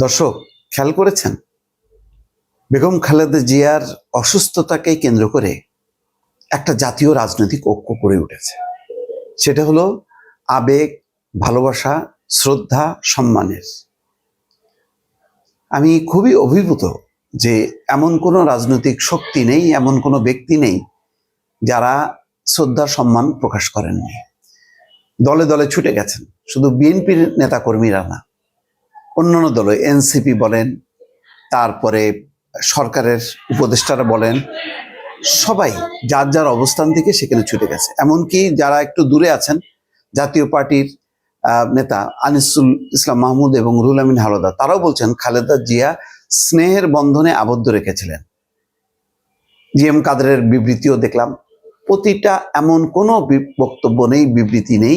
দর্শক, খেয়াল করেছেন? বেগম খালেদা জিয়ার অসুস্থতাকে কেন্দ্র করে একটা জাতীয় রাজনৈতিক ঐক্য গড়ে উঠেছে। সেটা হলো আবেগ, ভালোবাসা, শ্রদ্ধা, সম্মানের। আমি খুবই অভিভূত যে এমন কোনো রাজনৈতিক শক্তি নেই, এমন কোনো ব্যক্তি নেই যারা শ্রদ্ধা, সম্মান প্রকাশ করেননি। দলে দলে ছুটে গেছেন। শুধু বিএনপির নেতাকর্মীরা না অন্যান্য দল এনসিপি বলেন, তারপরে সরকারের উপদেষ্টারা বলেন, সবাই যার যার অবস্থান থেকে সেখানে ছুটে গেছে। এমনকি যারা একটু দূরে আছেন, জাতীয় পার্টির নেতা আনিসুল ইসলাম মাহমুদ এবং রুহুল আমিন হালদা, তারাও বলছেন, খালেদা জিয়া স্নেহের বন্ধনে আবদ্ধ রেখেছিলেন। জি এম কাদেরের বিবৃতিও দেখলাম। প্রতিটা এমন কোনো বক্তব্য নেই, বিবৃতি নেই,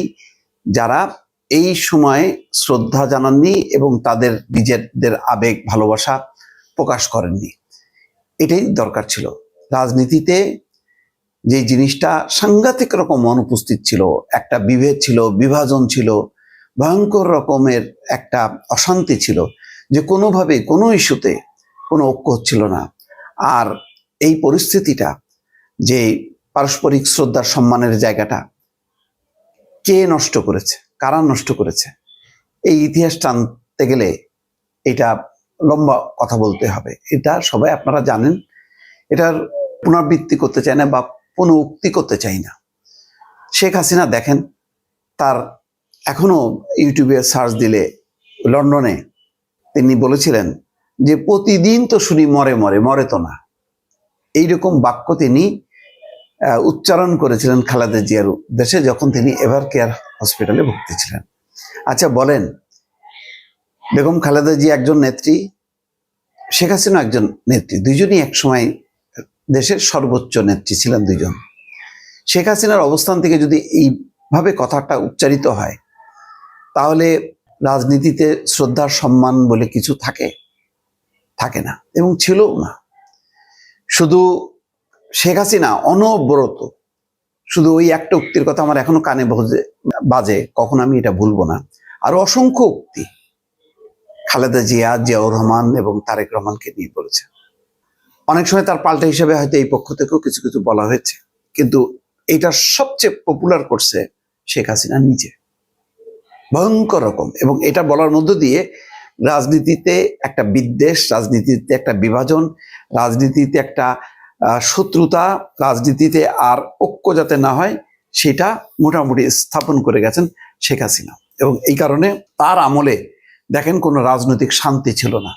যারা এই সময়ে শ্রদ্ধা জানাননি এবং তাদের নিজেদের আবেগ, ভালোবাসা প্রকাশ করেননি। এটাই দরকার ছিল। রাজনীতিতে যে জিনিসটা সাংঘাতিক রকম অনুপস্থিত ছিল, একটা বিভেদ ছিল, বিভাজন ছিল, ভয়ঙ্কর রকমের একটা অশান্তি ছিল যে কোনোভাবে, কোনো ইস্যুতে কোনো ঐক্য হচ্ছিল না। আর এই পরিস্থিতিটা যে পারস্পরিক শ্রদ্ধার সম্মানের জায়গাটা কে নষ্ট করেছে? কারা নষ্ট করেছে। এই ইতিহাস টানতে গেলে এটা লম্বা কথা বলতে হবে। এটা সবাই আপনারা জানেন। এটার পুনরাবৃত্তি করতে চায় না বা পুনঃ উক্তি করতে চাই না। শেখ হাসিনা দেখেন, তার এখনও ইউটিউবে সার্চ দিলে লন্ডনে তিনি বলেছিলেন যে, প্রতিদিন তো শুনি মরে মরে মরে তো না। এইরকম বাক্য তিনি উচ্চারণ করেছিলেন খালেদা জিয়ার দেশে যখন তিনি এভার কেয়ার হসপিটালে ভর্তি ছিলেন। আচ্ছা বলেন, বেগম খালেদা জি একজন নেত্রী, শেখ হাসিনা একজন নেত্রী, দুইজনই একসময় দেশের সর্বোচ্চ নেত্রী ছিলেন দুইজন। শেখ হাসিনার অবস্থান থেকে যদি এইভাবে কথাটা উচ্চারিত হয়, তাহলে রাজনীতিতে শ্রদ্ধার সম্মান বলে কিছু থাকে? থাকে না এবং ছিলও না। শুধু শেখ হাসিনা অনবরত শুধু ওই একটা উক্তির কথা আমার এখনও কানে বজে- কখন আমি এটা ভুলবো না। আর অসংখ্য উক্তি খালেদা জিয়া, জিয়াউর রহমান এবং তারেক রহমানকে নিয়ে বলেছে। অনেক সময় তার পাল্টা হিসেবে হয়তো এই পক্ষ থেকেও কিছু কিছু বলা হয়েছে, কিন্তু এটা সবচেয়ে পপুলার করছে শেখ হাসিনা নিজে। ভয়ঙ্কর রকম, এবং এটা বলার মধ্য দিয়ে রাজনীতিতে একটা বিদ্বেষ, রাজনীতিতে একটা বিভাজন, রাজনীতিতে একটা শত্রুতা রাজনীতিতে আর ঐক্য যাতে না হয়, সেটা মোটামুটি স্থাপন করে গেছেন শেখ হাসিনা। এবং এই কারণে তার আমলে দেখেন কোনো রাজনৈতিক শান্তি ছিল না।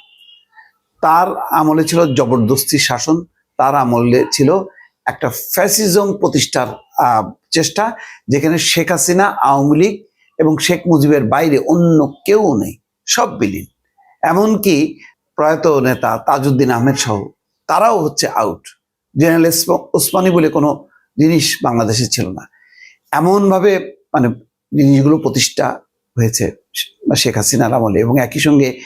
তার আমলে ছিল জবরদস্তি শাসন, তার আমলে ছিল একটা ফ্যাসিজম প্রতিষ্ঠার চেষ্টা, যেখানে শেখ হাসিনা, আওয়ামী লীগ এবং শেখ মুজিবের বাইরে অন্য কেউ নেই, সব বিলীন। এমনকি প্রয়াত নেতা তাজউদ্দিন আহমেদ সহ তারাও হচ্ছে আউট জেনারেল ওসমা- ওসমানী বলে কোনো জিনিস বাংলাদেশে ছিল না। এমনভাবে মানে জিনিসগুলো প্রতিষ্ঠা হয়েছে শেখ হাসিনার আমলে এবং একই সঙ্গে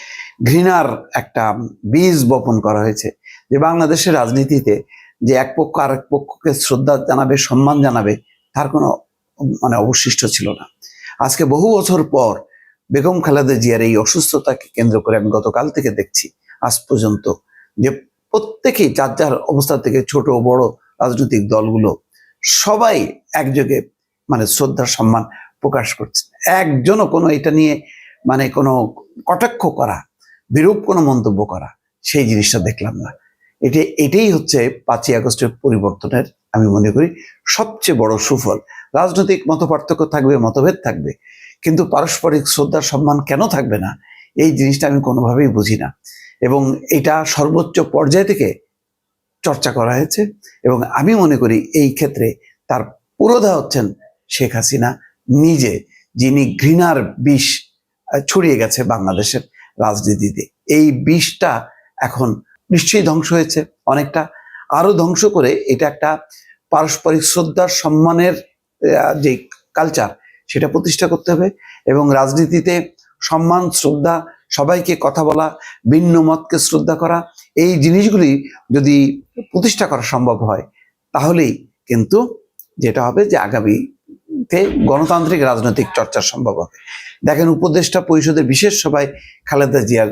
ঘৃণার একটা বীজ বপন করা হয়েছে যে বাংলাদেশের রাজনীতিতে যে এক পক্ষ আরেক পক্ষকে শ্রদ্ধা জানাবে, সম্মান জানাবে, তার কোনো মানে অবশিষ্ট ছিল না। আজকে বহু বছর পর বেগম খালেদা জিয়ার এই অসুস্থতাকে কেন্দ্র করে আমি গতকাল থেকে দেখছি, আজ পর্যন্ত যে প্রত্যেকেই যার যার অবস্থা থেকে ছোট বড় রাজনৈতিক দলগুলো সবাই একযোগে মানে শ্রদ্ধার সম্মান প্রকাশ করছে। একজনও কোনো এটা নিয়ে মানে কোনো কটাক্ষ করা, বিরূপ কোনো মন্তব্য করা, সেই জিনিসটা দেখলাম না। এটি, এটাই হচ্ছে পাঁচই আগস্টের পরিবর্তনের আমি মনে করি সবচেয়ে বড় সুফল। রাজনৈতিক মত পার্থক্য থাকবে, মতভেদ থাকবে, কিন্তু পারস্পরিক শ্রদ্ধার সম্মান কেন থাকবে না? এই জিনিসটা আমি কোনোভাবেই বুঝি না। এবং এটা সর্বোচ্চ পর্যায় থেকে চর্চা করা হয়েছে এবং আমি মনে করি এই ক্ষেত্রে তার পুরোধা হচ্ছেন শেখ হাসিনা নিজে, যিনি ঘৃণার বিষ ছড়িয়ে গেছে বাংলাদেশের রাজনীতিতে। এই বিষটা এখন নিশ্চয়ই ধ্বংস হয়েছে অনেকটা। আরও ধ্বংস করে এটা একটা পারস্পরিক শ্রদ্ধার, সম্মানের যে কালচার সেটা প্রতিষ্ঠা করতে হবে এবং রাজনীতিতে সম্মান, শ্রদ্ধা সবাইকে কথা বলা, ভিন্ন মতকে শ্রদ্ধা করা, এই জিনিসগুলি যদি প্রতিষ্ঠা করা সম্ভব হয়, তাহলেই কিন্তু যেটা হবে যে আগামীতে গণতান্ত্রিক রাজনৈতিক চর্চা সম্ভব হবে। দেখেন উপদেষ্টা পরিষদের বিশেষ সভায় খালেদা জিয়ার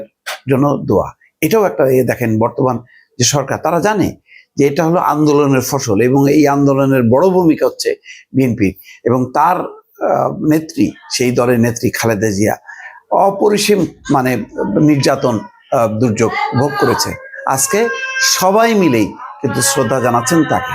জন্য দোয়া। এটাও একটা এ দেখেন বর্তমান যে সরকার, তারা জানে যে এটা হলো আন্দোলনের ফসল এবং এই আন্দোলনের বড় ভূমিকা হচ্ছে বিএনপির এবং তার নেত্রী, সেই দলের নেত্রী খালেদা জিয়া অপরিসীম মানে নির্যাতন দুর্যোগ ভোগ করেছে। আজকে সবাই মিলেই কিন্তু শ্রদ্ধা জানাচ্ছেন তাকে।